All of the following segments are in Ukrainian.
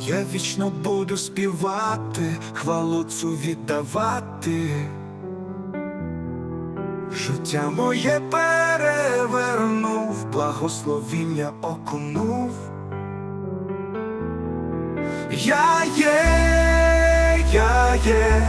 Я вічно буду співати, хвалу цю віддавати. Життя моє перевернув, благословіння окунув. Я є, я є,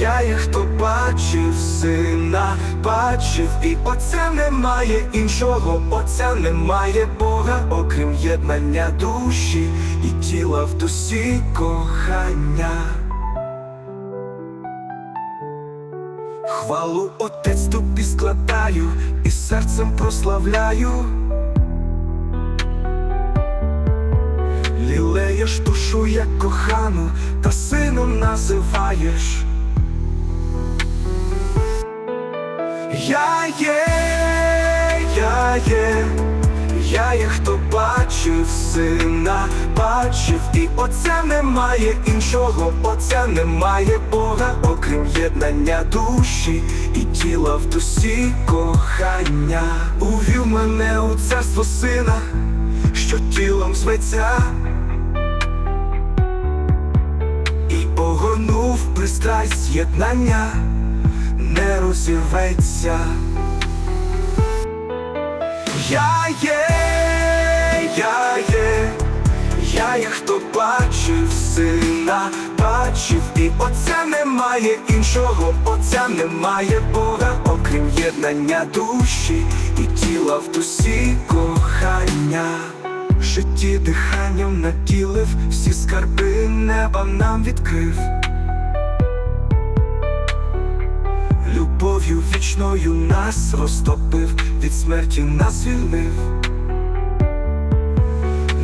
я є, хто бачив сина, бачив, і отця немає іншого, отця немає Бога, окрім єднання душі і тіла в дусі кохання. Хвалу отець тобі складаю і серцем прославляю. Лілеєш душу, як кохану, та сином називаєш. Я є, я є, я є, хто бачив сина, бачив, і отця немає іншого, отця немає Бога, окрім єднання душі і тіла в дусі кохання. Увів мене у царство сина, що тілом зветься. І огорнув пристрасть єднання розірветься. Я є, я є, я є, хто бачив сина, бачив, і отця немає іншого, отця немає Бога, окрім єднання душі і тіла в дусі кохання. Житті диханням наділив, всі скарби неба нам відкрив. Любов'ю вічною нас розтопив, від смерті нас звільнив,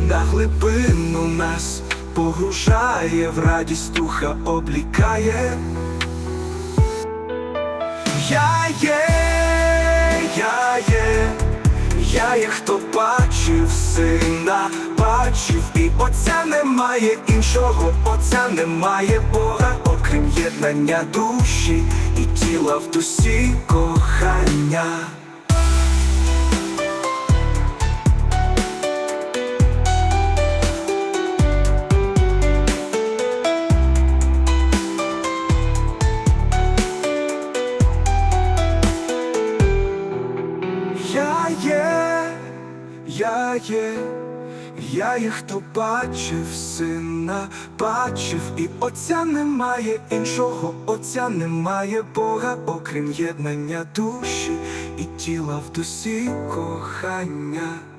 на глибину нас погружає, в радість духа облікає. Я є, я є, я є, хто бачив сина, бачив, і отця немає іншого, отця немає Бога, окрім єднання душі тіла в дусі кохання. Я є, я є, я їх то бачив сина, бачив, і отця немає іншого, отця немає Бога, окрім єднання душі і тіла в дусі кохання.